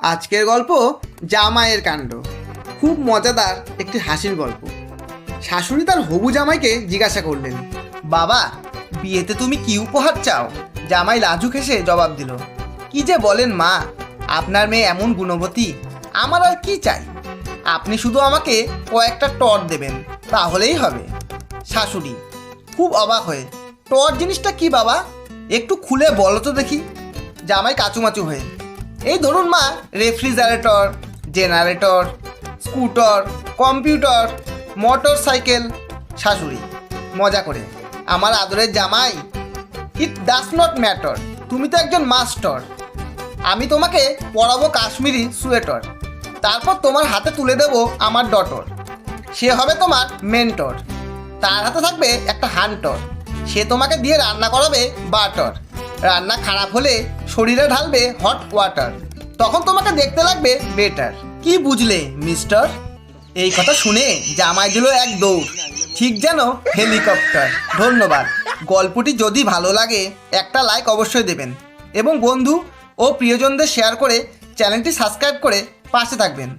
আজকের গল্প জামাইয়ের কাণ্ড। খুব মজাদার একটি হাসির গল্প। শাশুড়ি তার হবু জামাইকে জিজ্ঞাসা করলেন, বাবা, বিয়েতে তুমি কি উপহার চাও? জামাই লাজুক হেসে জবাব দিল, কি যে বলেন মা, আপনার মেয়ে এমন গুণবতী, আমার আর কি চাই? আপনি শুধু আমাকে কয়েকটা টর দেবেন, তাহলেই হবে। শাশুড়ি খুব অবাক হয়ে টর জিনিসটা কি বাবা? একটু খুলে বলো তো দেখি। জামাই কাচুমাচু হয়ে এই ধরুন মা refrigerator generator scooter computer motorcycle শাশুড়ি, মজা করে। আমার আদরের জামাই ইট ডাস নট ম্যাটার তুমি তো একজন মাস্টার আমি তোমাকে পরাবো কাশ্মীরি সোয়েটার তারপর তোমার হাতে তুলে দেব আমার ডটর সে হবে তোমার মেন্টর তার হাতে থাকবে একটা হান্টর সে তোমাকে দিয়ে রান্না করাবে বাটার রান্না খারাপ হলে শরীরে ঢালবে হট ওয়াটার তখন তোমাকে দেখতে লাগবে বেটার কি বুঝলে মিস্টার এই কথা শুনে জামাই দিল এক দৌড়। ঠিক যেন হেলিকপ্টার ধন্যবাদ। গল্পটি যদি ভালো লাগে, একটা লাইক অবশ্যই দেবেন। এবং বন্ধু ও প্রিয়জনদের শেয়ার করে চ্যানেলটি সাবস্ক্রাইব করে পাশে থাকবেন।